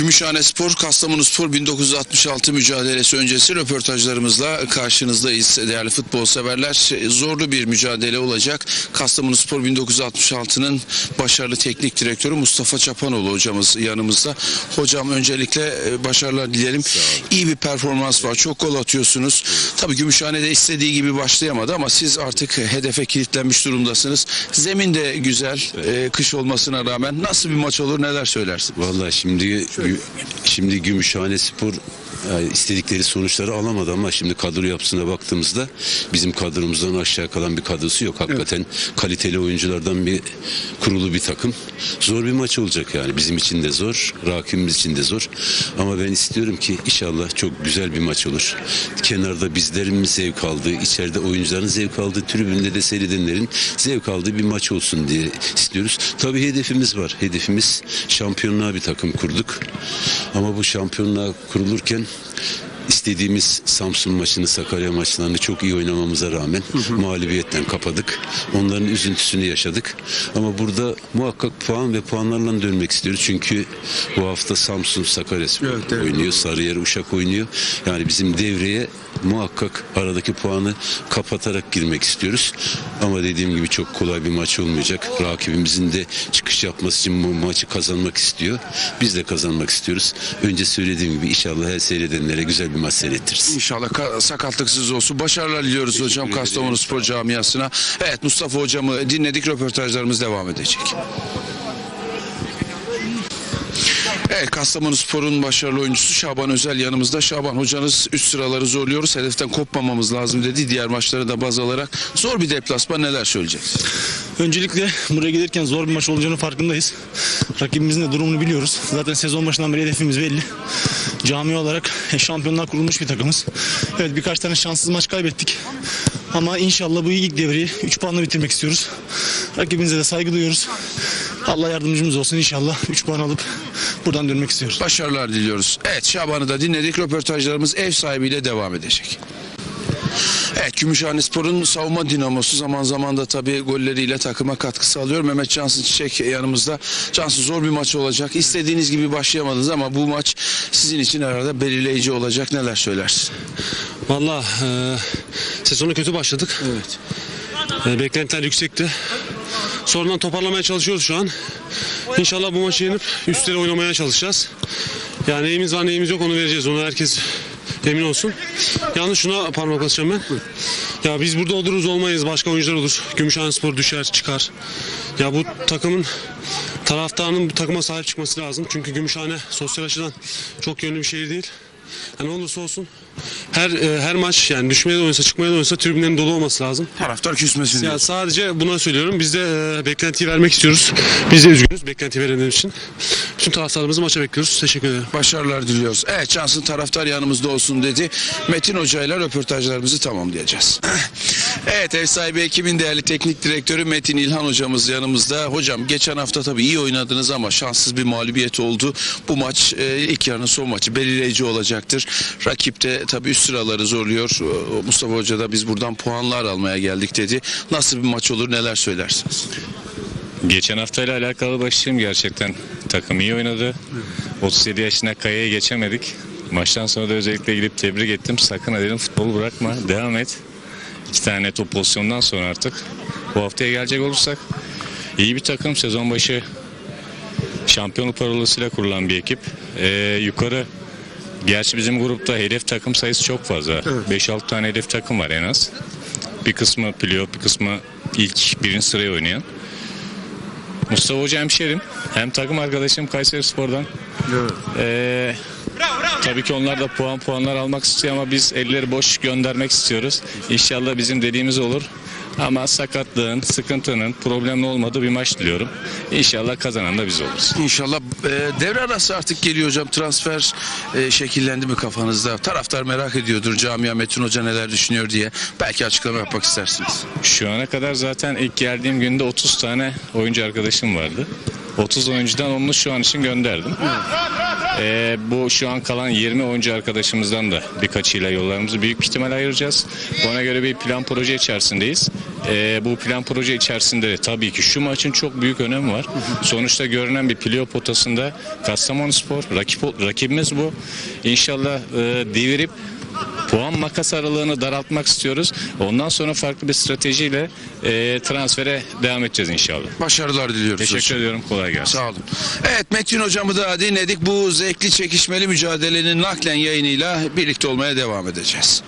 Gümüşhane Spor, Kastamonu Spor 1966 mücadelesi öncesi röportajlarımızla karşınızdayız değerli futbol severler. Zorlu bir mücadele olacak. Kastamonu Spor 1966'nın başarılı teknik direktörü Mustafa Çapanoğlu hocamız yanımızda. Hocam öncelikle e, başarılar dilerim. İyi bir performans var. Çok gol atıyorsunuz. Tabii Gümüşhane'de istediği gibi başlayamadı ama siz artık hedefe kilitlenmiş durumdasınız. Zemin de güzel. e, Kış olmasına rağmen nasıl bir maç olur neler söylersin? Vallahi şimdi şimdi Gümüşhane Spor e, istedikleri sonuçları alamadı ama şimdi kadro yapısına baktığımızda bizim kadromuzdan aşağı kalan bir kadrosu yok. Hakikaten kaliteli oyunculardan bir kurulu bir takım. Zor bir maç olacak yani. Bizim için de zor, rakibimiz için de zor. Ama ben istiyorum ki inşallah çok güzel bir maç olur. Kenarda bizlerin zevk aldığı, içeride oyuncuların zevk aldığı, tribünde de seyredenlerin zevk aldığı bir maç olsun diye istiyoruz. Tabii hedefimiz var. Hedefimiz şampiyonluğa bir takım kurduk. Ama bu şampiyonluğa kurulurken istediğimiz Samsun maçını, Sakarya maçlarını çok iyi oynamamıza rağmen mağlubiyetten kapadık. Onların üzüntüsünü yaşadık. Ama burada muhakkak puan ve puanlarla dönmek istiyoruz. Çünkü bu hafta Samsun, Sakarya evet. oynuyor. Sarıyer, Uşak oynuyor. Yani bizim devreye muhakkak aradaki puanı kapatarak girmek istiyoruz. Ama dediğim gibi çok kolay bir maç olmayacak. Rakibimizin de çıkış yapması için bu maçı kazanmak istiyor. Biz de kazanmak istiyoruz. Önce söylediğim gibi inşallah her seyredenlere güzel bir maç seyrettiririz. İnşallah ka- sakatlıksız olsun. Başarılar diliyoruz hocam ederim. Kastamonu Spor camiasına. Evet Mustafa hocamı dinledik. Röportajlarımız devam edecek. Evet Kastamonu Spor'un başarılı oyuncusu Şaban Özel yanımızda. Şaban hocanız üst sıraları zorluyoruz. Hedeften kopmamamız lazım dedi. Diğer maçları da baz alarak zor bir deplasman neler söyleyeceksin? Öncelikle buraya gelirken zor bir maç olacağının farkındayız. Rakibimizin de durumunu biliyoruz. Zaten sezon başından beri hedefimiz belli. Cami olarak e, şampiyonlar kurulmuş bir takımız. Evet birkaç tane şanssız maç kaybettik. Ama inşallah bu ilk devreyi 3 puanla bitirmek istiyoruz. Rakibimize de saygı duyuyoruz. Allah yardımcımız olsun inşallah 3 puan alıp buradan dönmek istiyoruz. Başarılar diliyoruz. Evet Şaban'ı da dinledik. Röportajlarımız ev sahibiyle devam edecek. Evet Gümüşhane Spor'un savunma dinamosu zaman zaman da tabii golleriyle takıma katkı sağlıyor. Mehmet Cansın Çiçek yanımızda. Cansın zor bir maç olacak. İstediğiniz gibi başlayamadınız ama bu maç sizin için herhalde belirleyici olacak. Neler söylersin? Valla e, sezona kötü başladık. Evet. E, beklentiler yüksekti. Sonradan toparlamaya çalışıyoruz şu an. İnşallah bu maçı yenip üstleri oynamaya çalışacağız. Yani neyimiz var neyimiz yok onu vereceğiz. Onu herkes emin olsun. Yalnız şuna parmak basacağım ben. Ya biz burada oluruz olmayız. Başka oyuncular olur. Gümüşhane Spor düşer çıkar. Ya bu takımın taraftarının bu takıma sahip çıkması lazım. Çünkü Gümüşhane sosyal açıdan çok yönlü bir şehir değil. Yani olursa olsun her e, her maç yani düşmeye de oynasa çıkmaya da oynasa tribünlerin dolu olması lazım. Taraftar küsmesin Ya diyor. sadece buna söylüyorum. Biz de e, beklentiyi vermek istiyoruz. Biz de üzgünüz beklenti verenler için. Bütün taraftarlarımızı maça bekliyoruz. Teşekkür ederim. Başarılar diliyoruz. Evet Cansın taraftar yanımızda olsun dedi. Metin Hoca ile röportajlarımızı tamamlayacağız. evet ev sahibi ekibin değerli teknik direktörü Metin İlhan hocamız yanımızda. Hocam geçen hafta tabii iyi oynadınız ama şanssız bir mağlubiyet oldu. Bu maç e, ilk yarının son maçı belirleyici olacaktır. Rakip de tabii üst sıraları zorluyor. Mustafa Hoca da biz buradan puanlar almaya geldik dedi. Nasıl bir maç olur neler söylersiniz? Geçen haftayla alakalı başlayayım gerçekten. Takım iyi oynadı. 37 yaşına kayaya geçemedik. Maçtan sonra da özellikle gidip tebrik ettim. Sakın dedim futbolu bırakma. Devam et. İki tane top pozisyondan sonra artık. Bu haftaya gelecek olursak iyi bir takım. Sezon başı şampiyonluk parolasıyla kurulan bir ekip. Ee, yukarı Gerçi bizim grupta hedef takım sayısı çok fazla. 5-6 tane hedef takım var en az. Bir kısmı playoff, bir kısmı ilk birinci sıraya oynayan. Mustafa Hoca hemşerim. Hem takım arkadaşım Kayseri Spor'dan. Ee, tabii ki onlar da puan puanlar almak istiyor ama biz elleri boş göndermek istiyoruz. İnşallah bizim dediğimiz olur. Ama sakatlığın, sıkıntının, problemli olmadığı bir maç diliyorum. İnşallah kazanan da biz oluruz. İnşallah e, devre arası artık geliyor hocam. Transfer e, şekillendi mi kafanızda? Taraftar merak ediyordur camia Metin Hoca neler düşünüyor diye. Belki açıklama yapmak istersiniz. Şu ana kadar zaten ilk geldiğim günde 30 tane oyuncu arkadaşım vardı. 30 oyuncudan 10'unu şu an için gönderdim. Ee, bu şu an kalan 20 oyuncu arkadaşımızdan da birkaçıyla yollarımızı büyük ihtimal ayıracağız. Ona göre bir plan proje içerisindeyiz. Ee, bu plan proje içerisinde de tabii ki şu maçın çok büyük önemi var. Sonuçta görünen bir playoff potasında Kastamonuspor rakip, rakibimiz bu. İnşallah e, devirip puan makas aralığını daraltmak istiyoruz. Ondan sonra farklı bir stratejiyle e, transfere devam edeceğiz inşallah. Başarılar diliyoruz. Teşekkür hocam. ediyorum. Kolay gelsin. Sağ olun. Evet Metin hocamı da dinledik. Bu zevkli çekişmeli mücadelenin naklen yayınıyla birlikte olmaya devam edeceğiz.